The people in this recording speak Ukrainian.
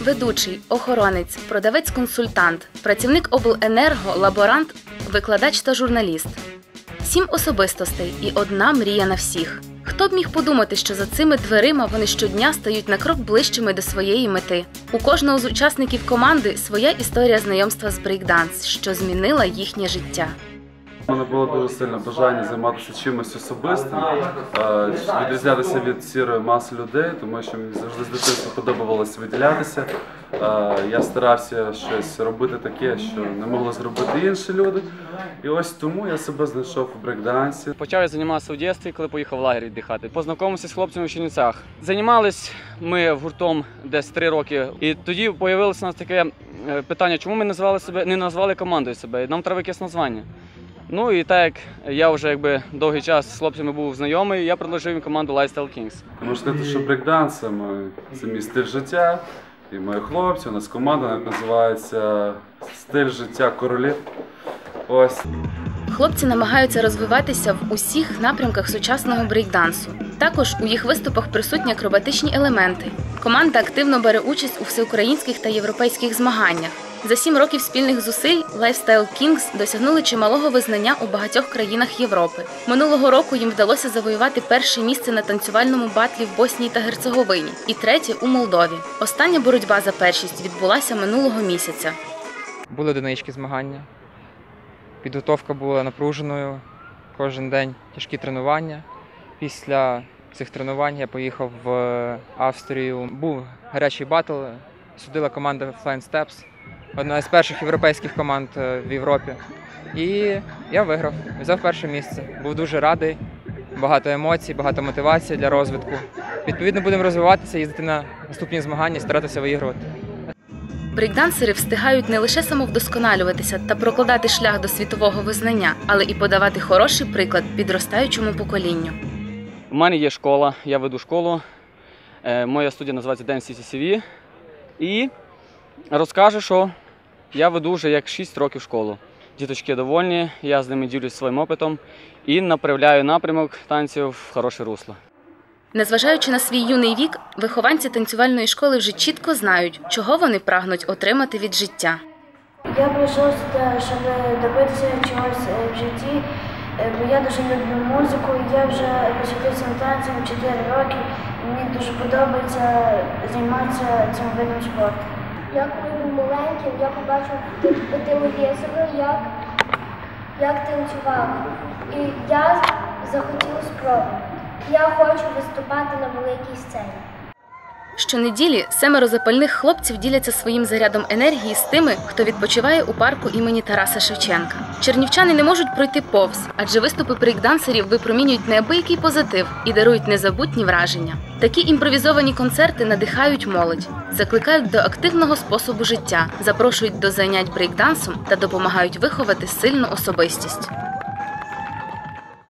Ведучий, охоронець, продавець-консультант, працівник обленерго, лаборант, викладач та журналіст. Сім особистостей і одна мрія на всіх. Хто б міг подумати, що за цими дверима вони щодня стають на крок ближчими до своєї мети. У кожного з учасників команди своя історія знайомства з брейкданс, що змінила їхнє життя. У мене було дуже сильне бажання займатися чимось особистим, е, відрізнятися від сірої маси людей, тому що мені завжди з дитинства подобалося виділятися. Е, Я старався щось робити таке, що не могли зробити інші люди. І ось тому я себе знайшов у брейкдансі. Почав я займатися в дитинстві, коли поїхав в лагерь віддихати. Познайомився з хлопцями в Чернівцях. Займались ми гуртом десь три роки. І тоді з'явилося у нас таке е, питання, чому ми назвали себе, не назвали командою себе. Нам треба якесь названня. Ну і так як я вже якби довгий час з хлопцями був знайомий, я предложив їм команду Lifestyle Kings. Можу сказати, що брейкданс це, мій- це мій стиль життя. І мої хлопці, у нас команда називається Стиль життя королів. Ось. Хлопці намагаються розвиватися в усіх напрямках сучасного брейкдансу. Також у їх виступах присутні акробатичні елементи. Команда активно бере участь у всеукраїнських та європейських змаганнях. За сім років спільних зусиль Lifestyle Kings досягнули чималого визнання у багатьох країнах Європи. Минулого року їм вдалося завоювати перше місце на танцювальному батлі в Боснії та Герцеговині і третє у Молдові. Остання боротьба за першість відбулася минулого місяця. Були одинички змагання. Підготовка була напруженою. Кожен день тяжкі тренування. Після цих тренувань я поїхав в Австрію. Був гарячий батл. Судила команда Flying Steps, одна з перших європейських команд е, в Європі. І я виграв, взяв перше місце. Був дуже радий, багато емоцій, багато мотивації для розвитку. Відповідно, будемо розвиватися, їздити на наступні змагання старатися виігрувати. Брейкдансери встигають не лише самовдосконалюватися та прокладати шлях до світового визнання, але і подавати хороший приклад підростаючому поколінню. У мене є школа, я веду школу. Е, Моя студія називається Dance CCCV. І розкажу, що я веду вже як 6 років школу. Діточки довольні, я з ними ділюсь своїм опитом і направляю напрямок танців в хороше русло. Незважаючи на свій юний вік, вихованці танцювальної школи вже чітко знають, чого вони прагнуть отримати від життя. Я прийшов сюди, щоб добитися чогось е, в житті, е, бо я дуже люблю музику. Я вже вчитися танцем 4 роки. і Мені дуже подобається займатися цим видом спорту. Я коли був маленьким, я побачив по телевізору, як, як танцював. І я захотів спробувати. Я хочу виступати на великій сцені. Щонеділі семеро запальних хлопців діляться своїм зарядом енергії з тими, хто відпочиває у парку імені Тараса Шевченка. Чернівчани не можуть пройти повз, адже виступи брейкдансерів випромінюють неабиякий позитив і дарують незабутні враження. Такі імпровізовані концерти надихають молодь, закликають до активного способу життя, запрошують до занять брейкдансом та допомагають виховати сильну особистість.